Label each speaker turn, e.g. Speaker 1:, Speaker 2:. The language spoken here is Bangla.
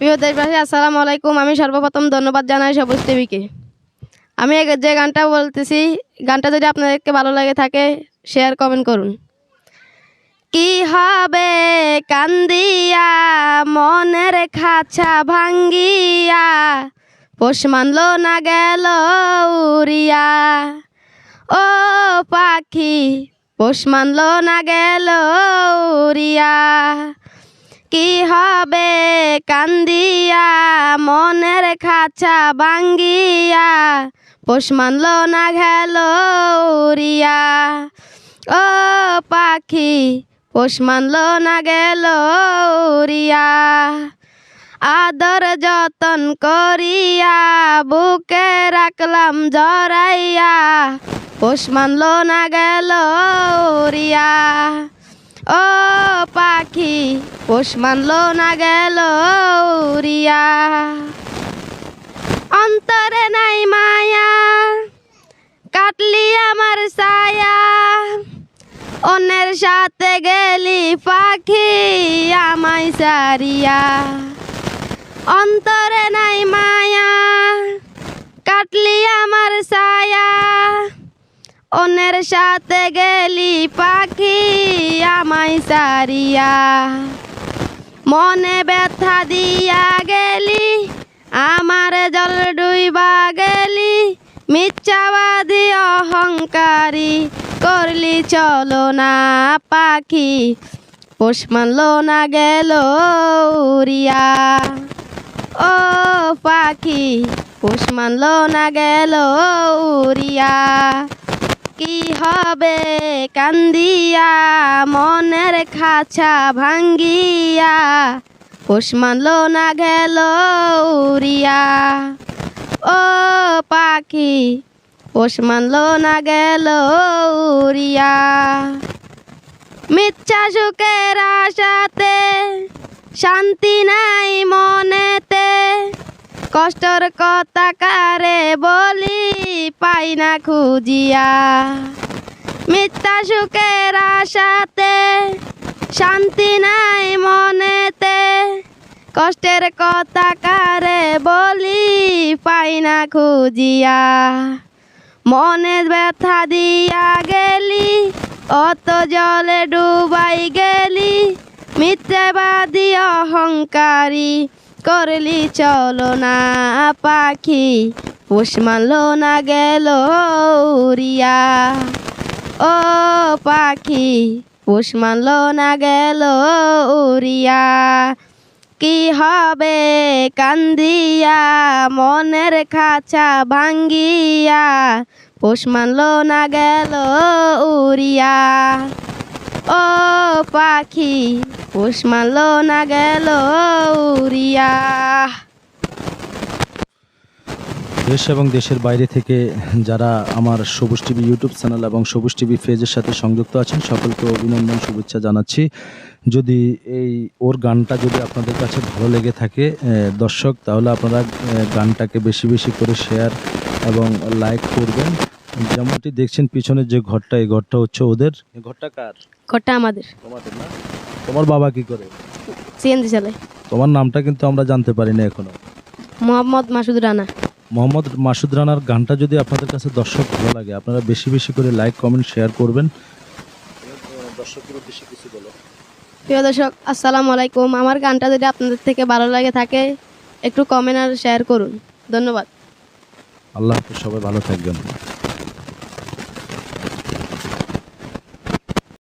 Speaker 1: প্রিয় দেশবাসী, আসসালামু আলাইকুম। আমি সর্বপ্রথম ধন্যবাদ জানাই সবুজ টিভিকে। আমি যে গানটা বলতেছি, গানটা যদি আপনাদেরকে ভালো লাগে থাকে শেয়ার কমেন্ট করুন। কি হবে কান্দিয়া, মনের খাঁচা ভাঙ্গিয়া, পোষ মানলো না গেল উড়িয়া। ও পাখি, পোষ মানলো না গেল উড়িয়া। কি হবে? কান্দিয়া, মনের খাঁচা ভাঙ্গিয়া, পোষ মানলো না গেল উড়িয়া। ও পাখি, পোষ মানলো না গেল উড়িয়া। আদর যতন করিয়া, বুকে রাখলাম জরাইয়া, পোষ মানলো না গেল উড়িয়া। ও পাখি পোষ মানলো না গেল উড়িয়া। অন্তরে নাই মায়া, কাটলি আমার ছায়া। অন্যের সাথে গেলি পাখি আমায় সারিয়া অন্তরে নাই মায়া, কাটলি আমার ছায়া। অন্যের সাথে গেলি পাখি আমায় সারিয়া মনে ব্যথা দিয়া গেলি, আমার জল ডুইবা গেলি মিথ্যাবাদী অহংকারী, করলি চলো না পাখি, পোষ মানলো না গেল উড়িয়া। ও পাখি, পোষ মানলো না গেল উড়িয়া। কি হবে? কান্দিয়া, মনের খাঁচা ভাঙ্গিয়া পোষ মানলো না গেল উড়িয়া। ও পাখি পোষ মানলো না গেল উড়িয়া। মিথ্যা সুখের আশাতে শান্তি নাই মনেতে। কষ্টর কথা কারে বলি, পাই না খুঁজিয়া। মিথ্যা সুখের আশাতে, শান্তি নাই মনেতে। কষ্টের কথা কারে বলি, পাই না খুঁজিয়া। মনে ব্যথা দিয়া গেলি, অত জলে ডুবাই গেলি, মিথ্যাবাদী অহংকারী। করলি চলো না পাখি, পোষ মানলো না গেল উড়িয়া। ও পাখি, পোষ মানলো না গেল উড়িয়া। কি হবে কান্দিয়া, মনের খাঁচা ভাঙ্গিয়া, পোষ মানলো না গেল উড়িয়া। ও পাখি মানলো না গেল উড়িয়া।
Speaker 2: দেশ এবং দেশের বাইরে থেকে যারা আমার সবুজ টিভি ইউটিউব চ্যানেল এবং সবুজ টিভি পেজের সাথে সংযুক্ত আছেন সকলকে অভিনন্দন শুভেচ্ছা জানাচ্ছি। যদি এই ওর গানটা যদি আপনাদের কাছে ভালো লেগে থাকে দর্শক তাহলে আপনারা গানটাকে বেশি বেশি করে শেয়ার এবং লাইক করবেন। যেমনটি দেখছেন পিছনের যে ঘরটা এই ঘরটা হচ্ছে ওদের। ঘরটা কার?
Speaker 1: ঘরটা আমাদের।
Speaker 2: তোমাদের না? তোমার বাবা কি করে?
Speaker 1: সিএনজি চালাই
Speaker 2: তোমার নামটা কিন্তু আমরা জানতে পারি না এখনও।
Speaker 1: মোহাম্মদ মাসুদ রানা।
Speaker 2: মোহাম্মদ মাসুদ রানার গানটা যদি আপনাদের কাছে দর্শক ভালো লাগে আপনারা বেশি বেশি করে লাইক কমেন্ট শেয়ার করবেন। দর্শকের উদ্দেশ্যে কিছু বলো।
Speaker 1: প্রিয় দর্শক আসসালামু আলাইকুম। আমার গানটা যদি আপনাদের থেকে ভালো লাগে থাকে একটু কমেন্ট আর শেয়ার করুন। ধন্যবাদ।
Speaker 2: আল্লাহ সবাই ভালো থাকবেন।